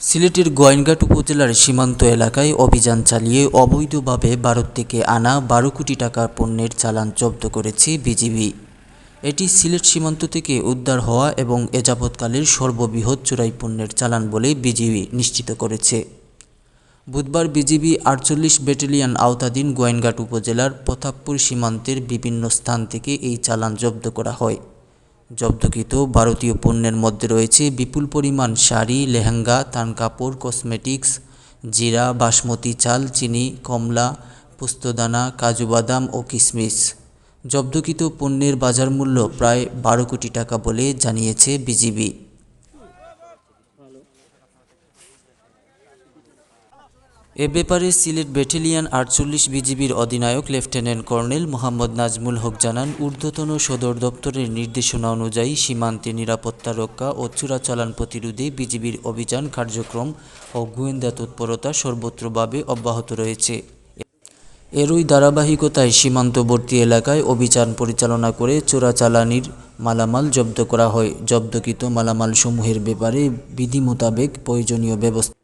সিলেটের গোয়েনঘাট উপজেলার সীমান্ত এলাকায় অভিযান চালিয়ে অবৈধভাবে ভারত থেকে আনা বারো কোটি টাকা পণ্যের চালান জব্দ করেছে বিজিবি। এটি সিলেট সীমান্ত থেকে উদ্ধার হওয়া এবং এযাবৎকালের সর্ববৃহৎ চোরাই পণ্যের চালান বলে বিজিবি নিশ্চিত করেছে। বুধবার বিজিবি আটচল্লিশ ব্যাটালিয়ন আওতাধীন গোয়েনঘাট উপজেলার প্রতাপপুর সীমান্তের বিভিন্ন স্থান থেকে এই চালান জব্দ করা হয়। জব্দকৃত ভারতীয় পণ্যের মধ্যে রয়েছে বিপুল পরিমাণ শাড়ি, লেহেঙ্গা কাপড় কসমেটিক্স, জিরা, বাসমতি চাল, চিনি, কমলা, পোস্তদানা, কাজু বাদাম ও কিশমিশ জব্দকৃত পণ্যের বাজার মূল্য প্রায় বারো কোটি টাকা বলে জানিয়েছে বিজিবি। এ ব্যাপারে সিলেট ব্যাটেলিয়ান আটচল্লিশ বিজিবির অধিনায়ক লেফটেন্যান্ট কর্নেল মোহাম্মদ নাজমুল হক জানান, ঊর্ধ্বতন সদর দপ্তরের নির্দেশনা অনুযায়ী সীমান্তে নিরাপত্তা রক্ষা ও চোরাচালান প্রতিরোধে বিজিবির অভিযান, কার্যক্রম ও গোয়েন্দা তৎপরতা সর্বত্রভাবে অব্যাহত রয়েছে। এরই ধারাবাহিকতায় সীমান্তবর্তী এলাকায় অভিযান পরিচালনা করে চোরাচালানির মালামাল জব্দ করা হয়। জব্দকৃত মালামালসমূহের ব্যাপারে বিধি মোতাবেক প্রয়োজনীয় ব্যবস্থা